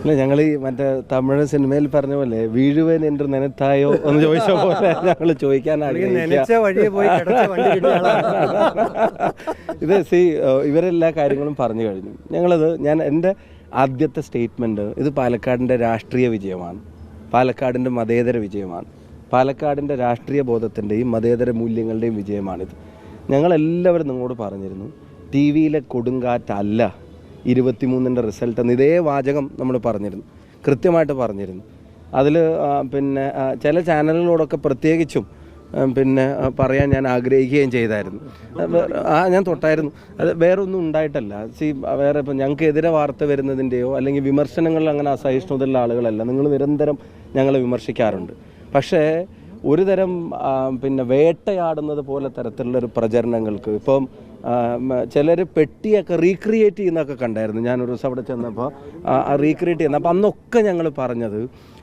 അല്ല ഞങ്ങൾ ഈ മറ്റേ തമിഴ് സിനിമയിൽ പറഞ്ഞ പോലെ വീഴുവൻ എന്ന് നനത്തായോ എന്ന് ചോദിച്ച പോലെ ഞങ്ങൾ ആളാണ്. ഇത് സി ഇവരെല്ലാ കാര്യങ്ങളും പറഞ്ഞു കഴിഞ്ഞു. ഞങ്ങളത് ഞാൻ എന്റെ ആദ്യത്തെ സ്റ്റേറ്റ്മെന്റ് ഇത് പാലക്കാടിന്റെ രാഷ്ട്രീയ വിജയമാണ്. പാലക്കാടിന്റെ മതേതര വിജയമാണ്. പാലക്കാടിന്റെ രാഷ്ട്രീയ ബോധത്തിന്റെയും മതേതര മൂല്യങ്ങളുടെയും വിജയമാണിത്. ഞങ്ങളെല്ലാവരും നിങ്ങളോട് പറഞ്ഞിരുന്നു ടി വിയിലെ കൊടുങ്കാറ്റല്ല ഇരുപത്തിമൂന്നിന്റെ റിസൾട്ട് എന്ന് ഇതേ വാചകം നമ്മൾ പറഞ്ഞിരുന്നു. കൃത്യമായിട്ട് പറഞ്ഞിരുന്നു. അതിൽ പിന്നെ ചില ചാനലുകളോടൊക്കെ പ്രത്യേകിച്ചും പിന്നെ പറയാൻ ഞാൻ ആഗ്രഹിക്കുകയും ചെയ്തായിരുന്നു. ആ ഞാൻ തൊട്ടായിരുന്നു. അത് വേറെ ഒന്നും ഉണ്ടായിട്ടല്ല. സി വേറെ ഇപ്പം ഞങ്ങൾക്ക് എതിരെ വാർത്ത വരുന്നതിന്റെയോ അല്ലെങ്കിൽ വിമർശനങ്ങളിൽ അങ്ങനെ അസഹിഷ്ണുതയുള്ള ആളുകളല്ല. നിങ്ങൾ നിരന്തരം ഞങ്ങളെ വിമർശിക്കാറുണ്ട്. പക്ഷേ ഒരു തരം പിന്നെ വേട്ടയാടുന്നത് പോലെ തരത്തിലുള്ള ഒരു പ്രചരണങ്ങൾക്ക് ഇപ്പം ചിലർ പെട്ടിയൊക്കെ റീക്രിയേറ്റ് ചെയ്യുന്നൊക്കെ കണ്ടായിരുന്നു. ഞാനൊരു ദിവസം അവിടെ ചെന്നപ്പോൾ റീക്രിയേറ്റ് ചെയ്യുന്ന അപ്പം അന്നൊക്കെ ഞങ്ങൾ പറഞ്ഞത്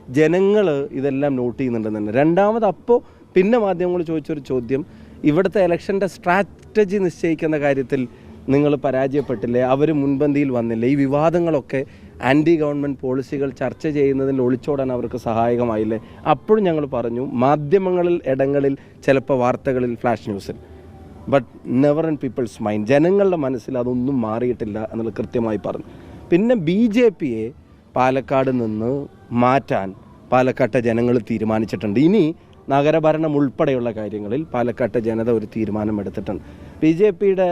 ജനങ്ങൾ ഇതെല്ലാം നോട്ട് ചെയ്യുന്നുണ്ടെന്ന് രണ്ടാമത് അപ്പോൾ പിന്നെ മാധ്യമങ്ങൾ ചോദിച്ചൊരു ചോദ്യം ഇവിടുത്തെ ഇലക്ഷന്റെ സ്ട്രാറ്റജി നിശ്ചയിക്കുന്ന കാര്യത്തിൽ നിങ്ങൾ പരാജയപ്പെട്ടില്ലേ? അവർ മുൻപന്തിയിൽ വന്നില്ല? ഈ വിവാദങ്ങളൊക്കെ ആന്റി ഗവൺമെന്റ് പോളിസികൾ ചർച്ച ചെയ്യുന്നതിൽ ഒളിച്ചോടാൻ അവർക്ക് സഹായകമായില്ലേ? അപ്പോഴും ഞങ്ങൾ പറഞ്ഞു മാധ്യമങ്ങളിൽ ഇടങ്ങളിൽ ചിലപ്പോൾ വാർത്തകളിൽ ഫ്ലാഷ് ന്യൂസിൽ but never in people's mind ജനങ്ങളുടെ മനസ്സിൽ അതൊന്നും മാറിയിട്ടില്ല എന്നുള്ളത് കൃത്യമായി പറഞ്ഞു. പിന്നെ ബി ജെ പിയെ പാലക്കാട് നിന്ന് മാറ്റാൻ പാലക്കാട്ടെ ജനങ്ങൾ തീരുമാനിച്ചിട്ടുണ്ട്. ഇനി നഗരഭരണം ഉൾപ്പെടെയുള്ള കാര്യങ്ങളിൽ പാലക്കാട്ടെ ജനത ഒരു തീരുമാനമെടുത്തിട്ടുണ്ട്. ബി ജെ പിയുടെ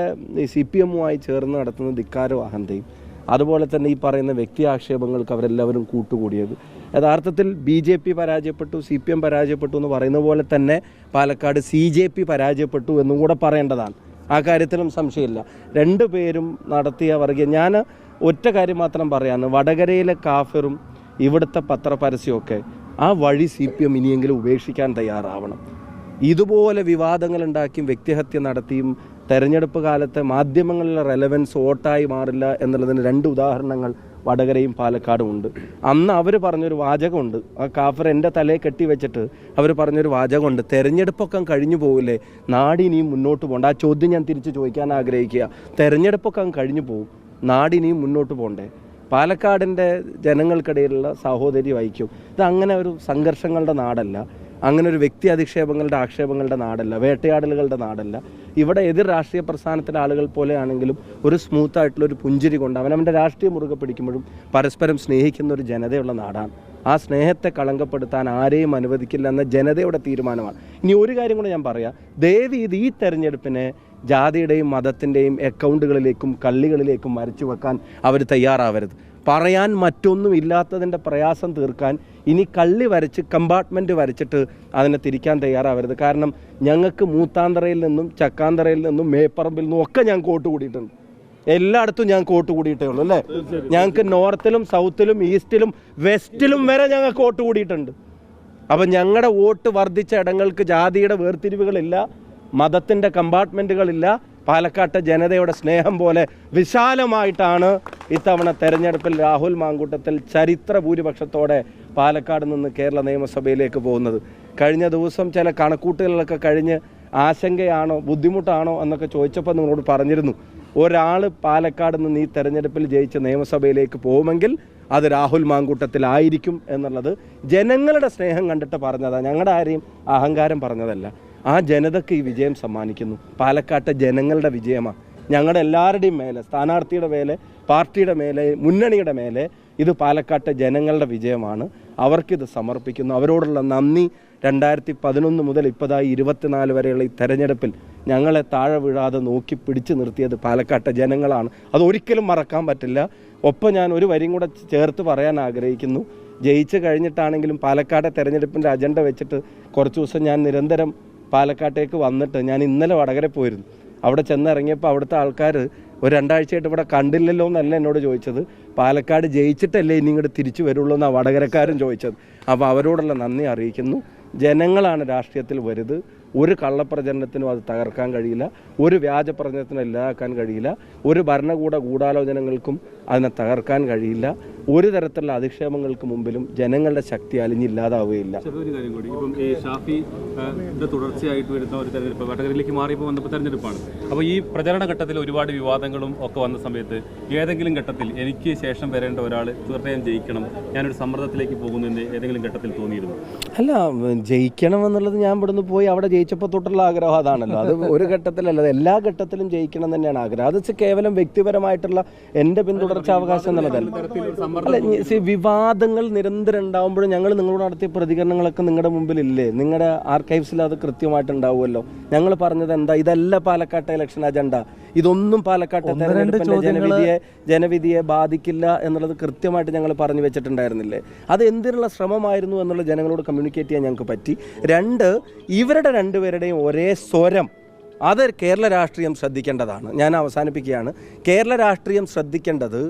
സി പി എമ്മുമായി ചേർന്ന് നടത്തുന്ന ധിക്കാരവാഹന്തയും അതുപോലെ തന്നെ ഈ പറയുന്ന വ്യക്തി ആക്ഷേപങ്ങൾക്ക് അവരെല്ലാവരും കൂട്ടുകൂടിയത്. യഥാർത്ഥത്തിൽ ബി ജെ പി പരാജയപ്പെട്ടു സി പി എം പരാജയപ്പെട്ടു എന്ന് പറയുന്ന പോലെ തന്നെ പാലക്കാട് സി ജെ പി പരാജയപ്പെട്ടു എന്നും കൂടെ പറയേണ്ടതാണ്. ആ കാര്യത്തിലും സംശയമില്ല. രണ്ടു പേരും നടത്തിയ വർഗീയ ഞാൻ ഒറ്റ കാര്യം മാത്രം പറയാമെന്ന് വടകരയിലെ കാഫിറും ഇവിടുത്തെ പത്രപരസ്യമൊക്കെ ആ വഴി സി പി എം ഇനിയെങ്കിലും ഉപേക്ഷിക്കാൻ തയ്യാറാവണം. ഇതുപോലെ വിവാദങ്ങൾ ഉണ്ടാക്കിയും വ്യക്തിഹത്യ നടത്തിയും തെരഞ്ഞെടുപ്പ് കാലത്തെ മാധ്യമങ്ങളിലെ റെലവൻസ് വോട്ടായി മാറില്ല എന്നുള്ളതിന് രണ്ട് ഉദാഹരണങ്ങൾ വടകരയും പാലക്കാടും ഉണ്ട്. അന്ന് അവർ പറഞ്ഞൊരു വാചകമുണ്ട്. ആ കാഫർ എന്റെ തലയെ കെട്ടി വെച്ചിട്ട് അവർ പറഞ്ഞൊരു വാചകമുണ്ട്. തെരഞ്ഞെടുപ്പൊക്കെ കഴിഞ്ഞു പോകില്ലേ നാടിനിയും മുന്നോട്ട് പോകണ്ട. ആ ചോദ്യം ഞാൻ തിരിച്ച് ചോദിക്കാൻ ആഗ്രഹിക്കുക. തെരഞ്ഞെടുപ്പൊക്കെ കഴിഞ്ഞു പോകും നാടിനിയും മുന്നോട്ട് പോകണ്ടേ? പാലക്കാടിന്റെ ജനങ്ങൾക്കിടയിലുള്ള സാഹോദര്യ ഐക്യം ഇത് അങ്ങനെ ഒരു സംഘർഷങ്ങളുടെ നാടല്ല. അങ്ങനെ ഒരു വ്യക്തി അധിക്ഷേപങ്ങളുടെ ആക്ഷേപങ്ങളുടെ നാടല്ല. വേട്ടയാടലുകളുടെ നാടല്ല. ഇവിടെ എതിർ രാഷ്ട്രീയ പ്രസ്ഥാനത്തിലെ ആളുകൾ പോലെയാണെങ്കിലും ഒരു സ്മൂത്ത് ആയിട്ടുള്ള ഒരു പുഞ്ചിരി കൊണ്ട് അവനവന്റെ രാഷ്ട്രീയം മുറുകെ പിടിക്കുമ്പോഴും പരസ്പരം സ്നേഹിക്കുന്ന ഒരു ജനതയുള്ള നാടാണ്. ആ സ്നേഹത്തെ കളങ്കപ്പെടുത്താൻ ആരെയും അനുവദിക്കില്ല എന്ന ജനതയുടെ തീരുമാനമാണ്. ഇനി ഒരു കാര്യം കൂടെ ഞാൻ പറയാം. ദേവി ഇത് ഈ തെരഞ്ഞെടുപ്പിനെ ജാതിയുടെയും മതത്തിന്റെയും അക്കൗണ്ടുകളിലേക്കും കള്ളികളിലേക്കും മരിച്ചു വെക്കാൻ അവർ തയ്യാറാവരുത്. പറയാൻ മറ്റൊന്നും ഇല്ലാത്തതിന്റെ പ്രയാസം തീർക്കാൻ ഇനി കള്ളി വരച്ച് കമ്പാർട്ട്മെന്റ് വരച്ചിട്ട് അതിനെ തിരിക്കാൻ തയ്യാറാവരുത്. കാരണം ഞങ്ങൾക്ക് മൂത്താന്തറയിൽ നിന്നും ചക്കാന്തറയിൽ നിന്നും മേപ്പറമ്പിൽ നിന്നും ഒക്കെ ഞാൻ കോട്ട് കൂടിയിട്ടുണ്ട്. എല്ലായിടത്തും ഞാൻ കോട്ട് കൂടിയിട്ടേ ഉള്ളൂ അല്ലേ? ഞങ്ങൾക്ക് നോർത്തിലും സൗത്തിലും ഈസ്റ്റിലും വെസ്റ്റിലും വരെ ഞങ്ങൾക്ക് കോട്ട് കൂടിയിട്ടുണ്ട്. അപ്പം ഞങ്ങളുടെ വോട്ട് വർദ്ധിച്ച ഇടങ്ങൾക്ക് ജാതിയുടെ വേർതിരിവുകളില്ല. മതത്തിന്റെ കമ്പാർട്ട്മെന്റുകളില്ല. പാലക്കാട്ടെ ജനതയുടെ സ്നേഹം പോലെ വിശാലമായിട്ടാണ് ഇത്തവണ തെരഞ്ഞെടുപ്പിൽ രാഹുൽ മാങ്കൂട്ടത്തിൽ ചരിത്ര ഭൂരിപക്ഷത്തോടെ പാലക്കാട് നിന്ന് കേരള നിയമസഭയിലേക്ക് പോകുന്നത്. കഴിഞ്ഞ ദിവസം ചില കണക്കൂട്ടുകളിലൊക്കെ കഴിഞ്ഞ് ആശങ്കയാണോ ബുദ്ധിമുട്ടാണോ എന്നൊക്കെ ചോദിച്ചപ്പോൾ നിങ്ങളോട് പറഞ്ഞിരുന്നു. ഒരാൾ പാലക്കാട് നിന്ന് ഈ തെരഞ്ഞെടുപ്പിൽ ജയിച്ച് നിയമസഭയിലേക്ക് പോകുമെങ്കിൽ അത് രാഹുൽ മാങ്കൂട്ടത്തിലായിരിക്കും എന്നുള്ളത് ജനങ്ങളുടെ സ്നേഹം കണ്ടിട്ട് പറഞ്ഞതാണ് ഞങ്ങളുടെ ആരെയും അഹങ്കാരം പറഞ്ഞതല്ല. ആ ജനതയ്ക്ക് ഈ വിജയം സമ്മാനിക്കുന്നു. പാലക്കാട്ടെ ജനങ്ങളുടെ വിജയമാണ് ഞങ്ങളുടെ എല്ലാവരുടെയും മേലെ സ്ഥാനാർത്ഥിയുടെ മേലെ പാർട്ടിയുടെ മേലെ മുന്നണിയുടെ മേലെ ഇത് പാലക്കാട്ടെ ജനങ്ങളുടെ വിജയമാണ്. അവർക്കിത് സമർപ്പിക്കുന്നു. അവരോടുള്ള നന്ദി. രണ്ടായിരത്തി പതിനൊന്ന് മുതൽ ഇപ്പതായി ഇരുപത്തിനാല് വരെയുള്ള ഈ തെരഞ്ഞെടുപ്പിൽ ഞങ്ങളെ താഴെ വീഴാതെ നോക്കി പിടിച്ചു നിർത്തിയത് പാലക്കാട്ടെ ജനങ്ങളാണ്. അത് ഒരിക്കലും മറക്കാൻ പറ്റില്ല. ഒപ്പം ഞാൻ ഒരു വരിയും കൂടെ ചേർത്ത് പറയാൻ ആഗ്രഹിക്കുന്നു. ജയിച്ചു കഴിഞ്ഞിട്ടാണെങ്കിലും പാലക്കാട്ടെ തെരഞ്ഞെടുപ്പിന്റെ അജണ്ട വെച്ചിട്ട് കുറച്ച് ദിവസം ഞാൻ നിരന്തരം പാലക്കാട്ടേക്ക് വന്നിട്ട് ഞാൻ ഇന്നലെ വടകര പോയിരുന്നു. അവിടെ ചെന്നിറങ്ങിയപ്പോൾ അവിടുത്തെ ആൾക്കാർ ഒരു രണ്ടാഴ്ചയായിട്ട് ഇവിടെ കണ്ടില്ലല്ലോ എന്നല്ല എന്നോട് ചോദിച്ചത്. പാലക്കാട് ജയിച്ചിട്ടല്ലേ ഇനി ഇങ്ങോട്ട് തിരിച്ചു വരുള്ളൂ എന്നാണ് വടകരക്കാരും ചോദിച്ചത്. അപ്പോൾ അവരോടുള്ള നന്ദി അറിയിക്കുന്നു. ജനങ്ങളാണ് രാഷ്ട്രീയത്തിൽ വരുത് ഒരു കള്ളപ്രചരണത്തിനും അത് തകർക്കാൻ കഴിയില്ല ഒരു വ്യാജ പ്രചരണത്തിനും ഇല്ലാതാക്കാൻ കഴിയില്ല ഒരു ഭരണകൂട ഗൂഢാലോചനകൾക്കും അതിനെ തകർക്കാൻ കഴിയില്ല ഒരു തരത്തിലുള്ള അധിക്ഷേപങ്ങൾക്ക് മുമ്പിലും ജനങ്ങളുടെ ശക്തി അലിഞ്ഞില്ലാതാവുകയില്ല. ഒരു കാര്യം കൂടി ഇപ്പം ഈ ഷാഫി തുടർച്ചയായിട്ട് വരുന്ന ഒരു തെരഞ്ഞെടുപ്പ് വടകരയിലേക്ക് മാറിയപ്പോൾ വന്നപ്പോൾ തെരഞ്ഞെടുപ്പാണ്. അപ്പോൾ ഈ പ്രചരണ ഘട്ടത്തിൽ ഒരുപാട് വിവാദങ്ങളും ഒക്കെ വന്ന സമയത്ത് ഏതെങ്കിലും ഘട്ടത്തിൽ എനിക്ക് ശേഷം വരേണ്ട ഒരാൾ തീർച്ചയായും ജയിക്കണം ഞാനൊരു സമ്മർദ്ദത്തിലേക്ക് പോകുന്നതിന് ഏതെങ്കിലും ഘട്ടത്തിൽ തോന്നിയിരുന്നു? അല്ല ജയിക്കണം എന്നുള്ളത് ഞാൻ ഇവിടുന്ന് പോയി അവിടെ ജയിച്ചപ്പോൾ തൊട്ടുള്ള ആഗ്രഹം അതാണല്ലോ. അത് ഒരു ഘട്ടത്തിലല്ല എല്ലാ ഘട്ടത്തിലും ജയിക്കണം തന്നെയാണ് ആഗ്രഹം. അത് കേവലം വ്യക്തിപരമായിട്ടുള്ള എന്റെ പിന്തുടർച്ച അവകാശം എന്നുള്ളതല്ല. അല്ല വിവാദങ്ങൾ നിരന്തരം ഉണ്ടാകുമ്പോഴും ഞങ്ങൾ നിങ്ങളോട് നടത്തിയ പ്രതികരണങ്ങളൊക്കെ നിങ്ങളുടെ മുമ്പിൽ ഇല്ലേ നിങ്ങളുടെ ആർക്കൈവ്സിൽ അത് കൃത്യമായിട്ടുണ്ടാവുമല്ലോ ഞങ്ങൾ പറഞ്ഞത് എന്താ? ഇതല്ല പാലക്കാട്ടെ ഇലക്ഷൻ അജണ്ട ഇതൊന്നും പാലക്കാട്ടെ തെരഞ്ഞെടുപ്പിന്റെ ജനവിധിയെ ജനവിധിയെ ബാധിക്കില്ല എന്നുള്ളത് കൃത്യമായിട്ട് ഞങ്ങൾ പറഞ്ഞു വെച്ചിട്ടുണ്ടായിരുന്നില്ലേ? അത് എന്തിനുള്ള ശ്രമമായിരുന്നു എന്നുള്ള ജനങ്ങളോട് കമ്മ്യൂണിക്കേറ്റ് ചെയ്യാൻ ഞങ്ങൾക്ക് പറ്റി. രണ്ട് ഇവരുടെ രണ്ടുപേരുടെയും ഒരേ സ്വരം. അത് കേരള രാഷ്ട്രീയം ശ്രദ്ധിക്കേണ്ടതാണ്. ഞാൻ അവസാനിപ്പിക്കുകയാണ്. കേരള രാഷ്ട്രീയം ശ്രദ്ധിക്കേണ്ടത്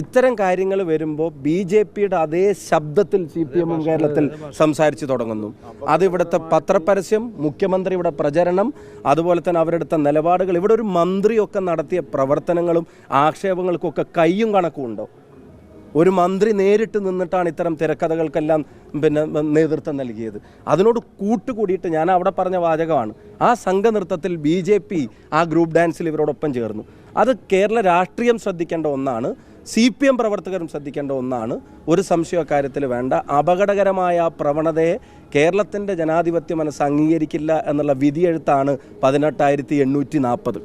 ഇത്തരം കാര്യങ്ങൾ വരുമ്പോൾ ബി ജെ പിയുടെ അതേ ശബ്ദത്തിൽ സി പി എമ്മും കേരളത്തിൽ സംസാരിച്ചു തുടങ്ങുന്നു. അത് ഇവിടുത്തെ പത്രപരസ്യം മുഖ്യമന്ത്രിയുടെ പ്രചരണം അതുപോലെ തന്നെ അവരെടുത്ത നിലപാടുകൾ ഇവിടെ ഒരു മന്ത്രിയൊക്കെ നടത്തിയ പ്രവർത്തനങ്ങളും ആക്ഷേപങ്ങൾക്കൊക്കെ കയ്യും കണക്കും ഉണ്ടോ ഒരു മന്ത്രി നേരിട്ട് നിന്നിട്ടാണ് ഇത്തരം തിരക്കഥകൾക്കെല്ലാം പിന്നെ നേതൃത്വം നൽകിയത്. അതിനോട് കൂട്ടുകൂടിയിട്ട് ഞാൻ അവിടെ പറഞ്ഞ വാചകമാണ്. ആ സംഘനൃത്തത്തിൽ ബി ജെ പി ആ ഗ്രൂപ്പ് ഡാൻസിൽ ഇവരോടൊപ്പം ചേർന്നു. അത് കേരള രാഷ്ട്രീയം ശ്രദ്ധിക്കേണ്ട ഒന്നാണ്. സി പി എം പ്രവർത്തകരും ശ്രദ്ധിക്കേണ്ട ഒന്നാണ്. ഒരു സംശയ കാര്യത്തിൽ വേണ്ട. അപകടകരമായ പ്രവണതയെ കേരളത്തിന്റെ ജനാധിപത്യ മനസ്സ് അംഗീകരിക്കില്ല എന്നുള്ള വിധിയെഴുത്താണ് പതിനെട്ടായിരത്തി എണ്ണൂറ്റി നാൽപ്പത്.